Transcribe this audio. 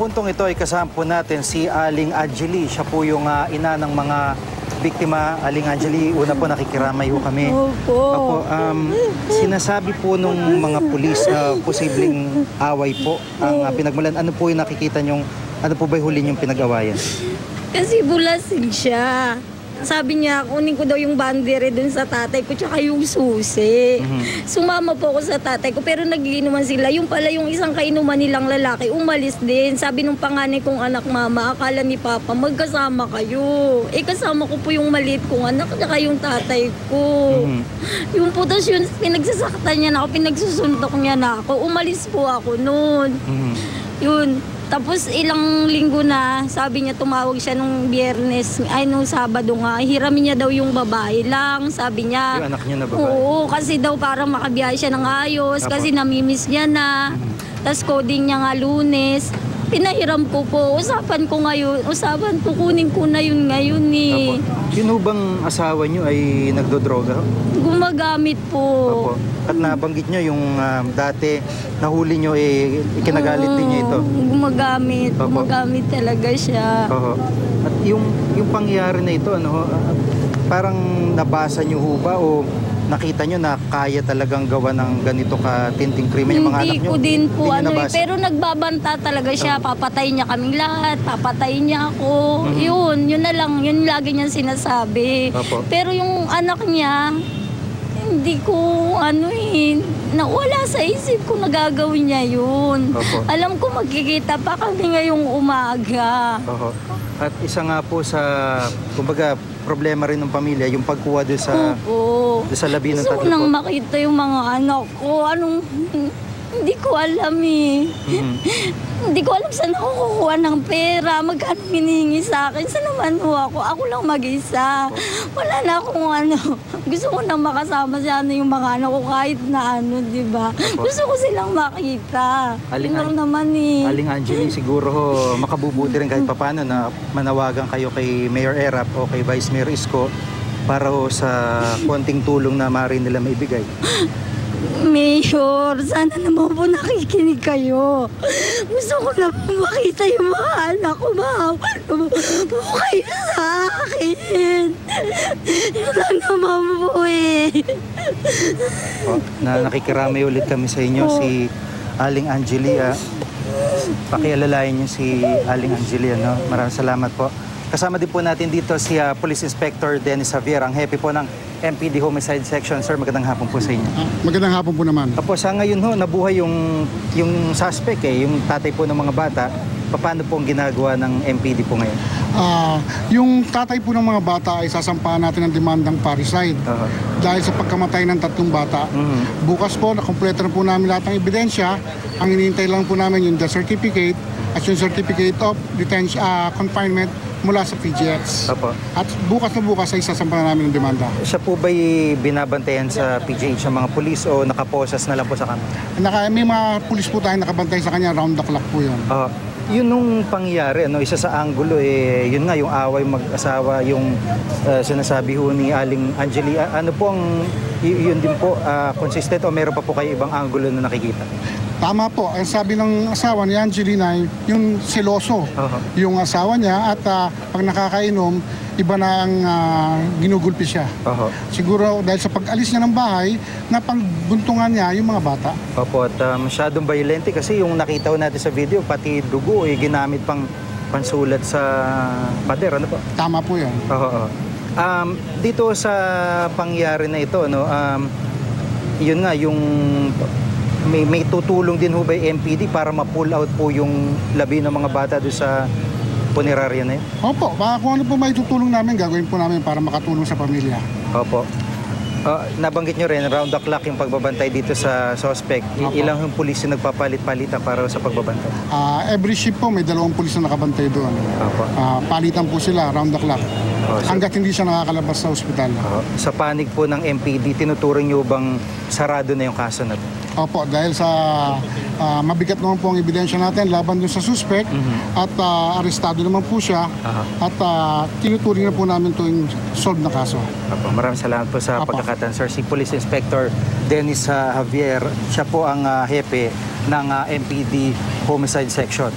puntong ito ay kasama po natin si Aling Angeli. Siya po yung ah, ina ng mga biktima. Aling Angeli, una po nakikiramay ho kami. Opo. Opo, um, sinasabi po nung mga pulis, ah, posibleng away po ang ah, pinagmulan. Ano po yung nakikita nyong, ano po ba yung huli nyong pinag-awayan? Kasi bulasing siya. Sabi niya, kunin ko daw yung bandere dun sa tatay ko tsaka yung susi. Mhm. Sumama po ako sa tatay ko pero nagiinuman sila. Yung pala yung isang kainuman nilang lalaki, umalis din. Sabi nung panganay kong anak mama, akala ni papa, magkasama kayo. Eh kasama ko po yung maliit kong anak tsaka yung tatay ko. Mhm. Yung po tas yun, pinagsasaktan niya na ako, pinagsusuntok niya na ako. Umalis po ako noon. Mhm. Yun. Tapos ilang linggo na, sabi niya tumawag siya nung biyernes, ay nung Sabado nga, hiramin niya daw yung babae lang, sabi niya. Yung anak niya na babae. Oo, kasi daw para makabiyahe siya ng ayos, Apo. kasi namimiss niya na. Tapos coding niya nga lunes. Pinahiram ko po, usapan ko ngayon, usapan ko, kunin ko na yun ngayon eh. Yun ho bang asawa nyo ay nagdodroga? Gumagamit po. Opo. At nabanggit nyo yung um, dati nahuli nyo eh, ikinagalit din niya ito. Gumagamit, Opo. gumagamit talaga siya. Oo. At yung yung pangyari na ito ano ho, ah, parang nabasa nyo ho ba o nakita nyo na kaya talagang gawa ng ganito ka tinting krimen yung mga Hindi anak nyo? ko din po Hindi ano eh, pero nagbabanta talaga siya, papatay niya kaming lahat, papatay niya ako. Mhm. Yun, yun na lang, yun lagi niyang sinasabi. Opo. Pero yung anak niya, hindi ko ano eh, nawala sa isip ko na gagawin niya yun. Opo. Alam ko magkikita pa kami ngayong umaga. Oo. At isa nga po sa, kumbaga, problema rin ng pamilya, yung pagkuha doon sa, Opo. doon sa labi ng Gusto ko tatlo nang po. makita yung mga anak ko. Anong, hindi ko alam eh. Mhm. Hindi ko alam saan ako kukuha ng pera. Magkano hinihingi sa akin. Saan naman ho ako? Ako lang mag-isa. Wala na akong ano. Gusto ko na makasama si ano yung mga anak ko kahit na ano, di ba? Gusto ko silang makita. Aling- lang naman eh. Aling Angeli, siguro ho, makabubuti rin kahit papano na manawagan kayo kay Mayor Erap o kay Vice Mayor Isko para ho sa konting tulong na maaari nila maibigay. Mayor, sana naman po nakikinig kayo. Gusto ko na po makita yung mga anak ko. Mahawal po kayo sa lang naman po eh. O, na nakikiramay ulit kami sa inyo si Aling Angeli. ah. Pakialalayan niyo si Aling Angeli. Ano? Maraming salamat po. Kasama din po natin dito si ah, Police Inspector Dennis Javier, ang happy po ng MPD Homicide Section. Sir, magandang hapon po sa inyo. Ah, Magandang hapon po naman. Tapos sa ngayon ho, nabuhay yung, yung suspect eh, yung tatay po ng mga bata. Paano po ang ginagawa ng MPD po ngayon? Ah, yung tatay po ng mga bata ay sasampahan natin ng demandang parricide Oo. dahil sa pagkamatay ng tatlong bata. Mhm. Bukas po, nakompleto na po namin lahat ng ebidensya. Ang hinihintay lang po namin yung death certificate at yung certificate of detention, ah, confinement mula sa PGX. Opo. At bukas na bukas ay sasampahan namin ng demanda. Siya po ba'y binabantayan sa PGH ng mga pulis o nakaposas na lang po sa kanya? Naka, may mga pulis po tayong nakabantay sa kanya, round the clock po yun. Ah, yun nung pangyari, ano, isa sa angulo, eh, yun nga, yung away mag-asawa, yung ah, sinasabi ho ni Aling Angeli. Ano po ang, yun din po, ah, consistent o meron pa po kayo ibang angulo na nakikita? Tama po, ang sabi ng asawa ni Angelina, yung seloso. Oo. Yung asawa niya at ah, pag nakakainom, iba na ang ah, ginugulpi siya. Oho. Siguro dahil sa pag-alis niya ng bahay, napangbuntungan niya yung mga bata. Opo, at ah, masyadong violente kasi yung nakita natin sa video, pati dugo, eh, ginamit pang pansulat sa pader, ano po? Tama po yan. Oo. Um, dito sa pangyari na ito, no, um, yun nga, yung may, may tutulong din ho ba yung MPD para ma-pull out po yung labi ng mga bata doon sa punerarya na yun? Opo, baka kung ano po may tutulong namin, gagawin po namin para makatulong sa pamilya. Opo. Ah, nabanggit nyo rin, round the clock yung pagbabantay dito sa suspect. Opo. ilang yung pulis yung nagpapalit-palitan para sa pagbabantay? Ah, every shift po, may dalawang pulis na nakabantay doon. Opo. Ah, palitan po sila, round the clock. Oh, so- Hanggat hindi siya nakakalabas sa ospital. Oo. sa panig po ng MPD, tinuturing nyo bang sarado na yung kaso na to? Opo, dahil sa ah, mabigat naman po ang ebidensya natin laban dun sa suspect at ah, arestado naman po siya Aha. at ah, tinuturing na po namin ito yung solved na kaso. Apo, maraming salamat po sa pagkakataon, sir. Si Police Inspector Dennis ah, Javier, siya po ang ah, hepe ng ah, MPD Homicide Section.